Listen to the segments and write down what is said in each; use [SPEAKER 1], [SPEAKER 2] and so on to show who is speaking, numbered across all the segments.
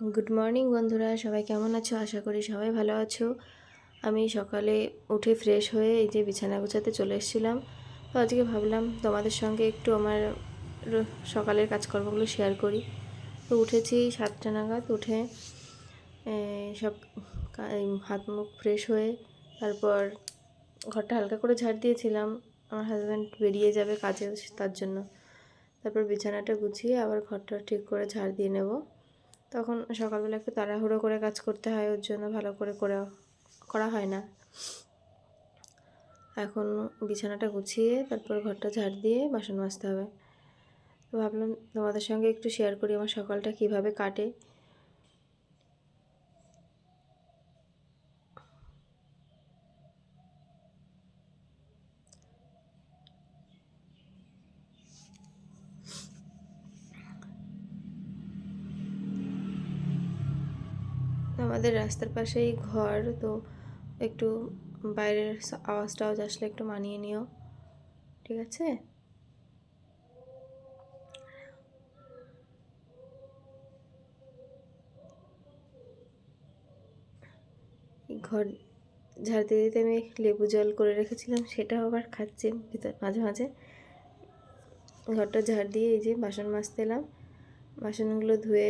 [SPEAKER 1] Good morning বন্ধুরা। সবাই কেমন আছো? আশা করি সবাই ভালো আছো। আমি সকালে উঠে ফ্রেশ হয়ে এই যে বিছানা গোছাতে চলে এসেছিলাম। তো আজকে ভাবলাম তোমাদের সঙ্গে একটু আমার সকালের কাজকর্মগুলো শেয়ার করি। তো উঠেছি সাতটা নাগাদ, উঠে সব হাত মুখ ফ্রেশ হয়ে তারপর ঘরটা হালকা করে ঝাড় দিয়েছিলাম। আমার হাজব্যান্ড বেরিয়ে যাবে কাজে তার জন্য। তারপর বিছানাটা গুছিয়ে আবার ঘরটা ঠিক করে ঝাড় দিয়ে নেব। তখন সকালবেলা একটু তাড়াহুড়ো করে কাজ করতে হয়, ওর জন্য ভালো করে করে করা হয় না। এখন বিছানাটা গুছিয়ে তারপর ঘরটা ঝাড় দিয়ে বাসন মাজতে হবে। তো ভাবলাম তোমাদের সঙ্গে একটু শেয়ার করি আমার সকালটা কীভাবে কাটে। আমাদের রাস্তার পাশেই ঘর, তো একটু বাইরের আওয়াজ টাওয়াজ আসলে একটু মানিয়ে নিও। ঠিক আছে? ঘর ঝাড়তে দিতে আমি লেবু জল করে রেখেছিলাম, সেটাও আবার খাচ্ছি ভিতর, মাঝে মাঝে। ঘরটা ঝাড় দিয়ে এই যে বাসন মাজতে এলাম বাসনগুলো ধুয়ে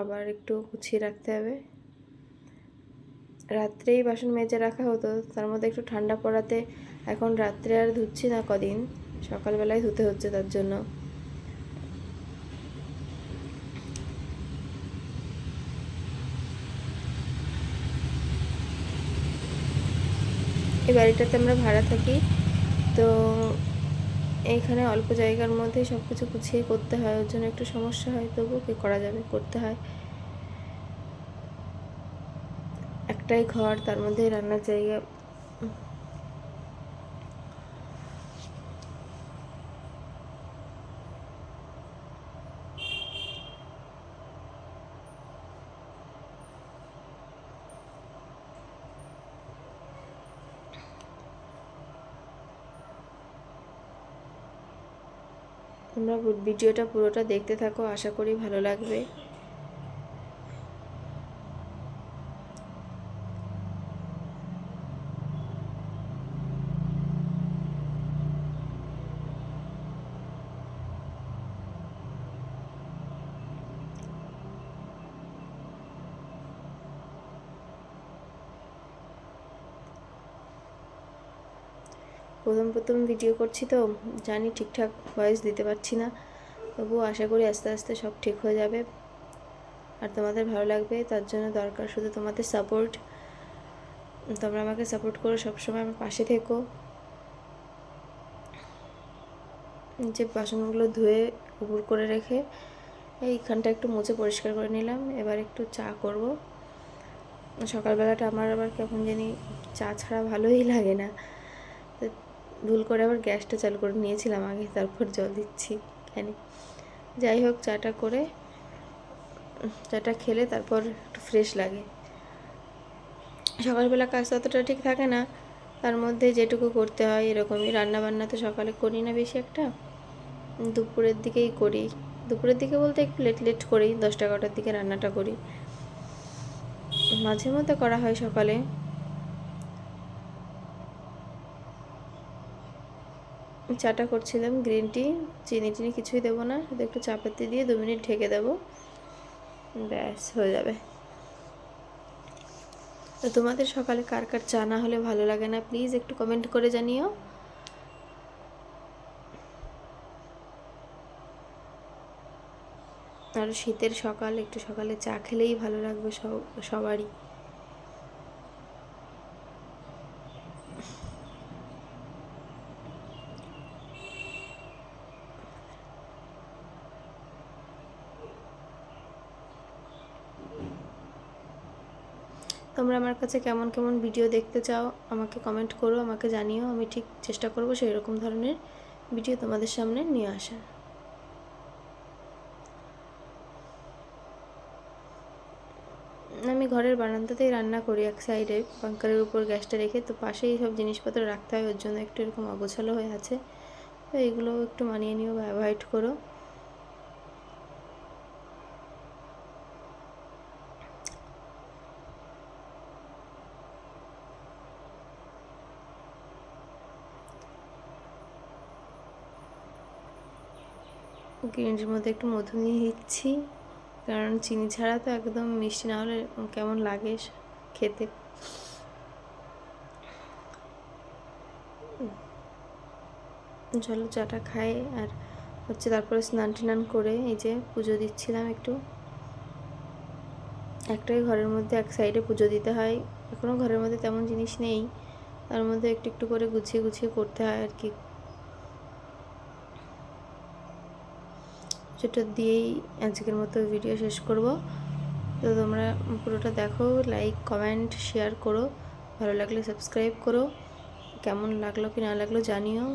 [SPEAKER 1] আবার একটু গুছিয়ে রাখতে হবে। রাত্রেই বাসন মেজে রাখা হতো। তার মধ্যে একটু ঠান্ডা পড়াতে এখন রাত্রে আর ধুচ্ছি না কদিন। সকালবেলায় ধুতে হচ্ছে তার জন্য। এই বাড়িটাতে আমরা ভাড়া থাকি। তো এইখানে অল্প জায়গার মধ্যে সব কিছু গুছিয়ে করতে হয়। ওর জন্য একটু সমস্যা হয়, তবুও কি করা যাবে? করতে হয়। একটাই ঘর, তার মধ্যে রান্নার জায়গা। তোমরা ভিডিওটা পুরোটা দেখতে থাকো, আশা করি ভালো লাগবে। প্রথম প্রথম ভিডিও করছি তো, জানি ঠিকঠাক ভয়েস দিতে পারছি না। তবুও আশা করি আস্তে আস্তে সব ঠিক হয়ে যাবে। আর তোমাদের ভালো লাগবে, তার জন্য দরকার শুধু তোমাদের সাপোর্ট তোমরা আমাকে সাপোর্ট করো সবসময় আমার পাশে থেকো। যে বাসনগুলো ধুয়ে উপর করে রেখে এইখানটা একটু মুছে পরিষ্কার করে নিলাম। এবার একটু চা করব। সকালবেলাটা আমার আবার কেমন জানি চা ছাড়া ভালোই লাগে না। ভুল করে আবার গ্যাসটা চালু করে নিয়েছিলাম আগে, তারপর জল দিচ্ছি কেন যাই হোক, চাটা করে, চাটা খেলে তারপর একটু ফ্রেশ লাগে। সকালবেলা কাজ ততটা ঠিক থাকে না, তার মধ্যে যেটুকু করতে হয় এরকমই। রান্না বান্না তো সকালে করি না বেশি একটা। দুপুরের দিকেই করি। দুপুরের দিকে বলতে একটু লেট লেট করি, দশটা এগারোটার দিকে রান্নাটা করি। মাঝে মধ্যে করা হয় সকালে। চাটা করছিলাম গ্রিন টি চিনি টিনি কিছুই দেবো না, শুধু একটু চাপাতি দিয়ে দু মিনিট ঢেকে দেবো। ব্যাস, হয়ে যাবে। তো তোমাদের সকালে কার কার চা না হলে ভালো লাগে না প্লিজ একটু কমেন্ট করে জানিও। আর শীতের সকাল, একটু সকালে চা খেলেই ভালো লাগবে সব, সবারই। তোমরা আমার কাছে কেমন কেমন ভিডিও দেখতে চাও, আমাকে কমেন্ট করো, আমাকে জানিও, আমি ঠিক চেষ্টা করব সেই রকম ধরনের ভিডিও তোমাদের সামনে নিয়ে আসার। আমি ঘরের বারান্দাতেই রান্না করি এক সাইডে বাঙ্কারের উপর গ্যাসটা রেখে, তো পাশেই সব জিনিসপত্র রাখতে হয়, ওর জন্য একটু এরকম অগোছালো হয়ে আছে। তো এগুলো একটু মানিয়ে নিও বা অ্যাভয়েড করো। গ্রিনটির মধ্যে একটু মধু নিয়ে দিচ্ছি কারণ চিনি ছাড়া তো একদম মিষ্টি না হলে কেমন লাগে খেতে? চলো চাটা খাই আর হচ্ছে তারপরে স্নান টান করে এই যে পুজো দিচ্ছিলাম একটু। একটাই ঘরের মধ্যে এক সাইডে পুজো দিতে হয় এখনও ঘরের মধ্যে তেমন জিনিস নেই। তার মধ্যে একটু একটু করে গুছিয়ে গুছিয়ে করতে হয় আর কি। সেটা দিয়েই আজকের মতো ভিডিও শেষ করব। তো তোমরা পুরোটা দেখো লাইক কমেন্ট শেয়ার করো। ভালো লাগলে সাবস্ক্রাইব করো। কেমন লাগল কি না লাগল জানিও।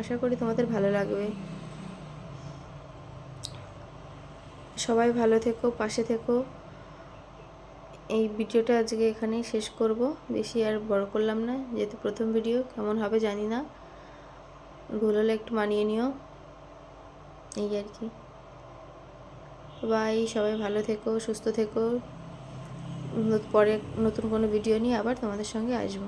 [SPEAKER 1] আশা করি তোমাদের ভালো লাগবে। সবাই ভালো থেকো, পাশে থেকো। এই ভিডিওটা আজকে এখানেই শেষ করব। বেশি আর বড় করলাম না, যেহেতু প্রথম ভিডিও, কেমন হবে জানি না। ভুল হলে একটু মানিয়ে নিও। এই আর কি। বাই, সবাই ভালো থেকো, সুস্থ থেকো। পরে নতুন কোনো ভিডিও নিয়ে আবার তোমাদের সঙ্গে আসব।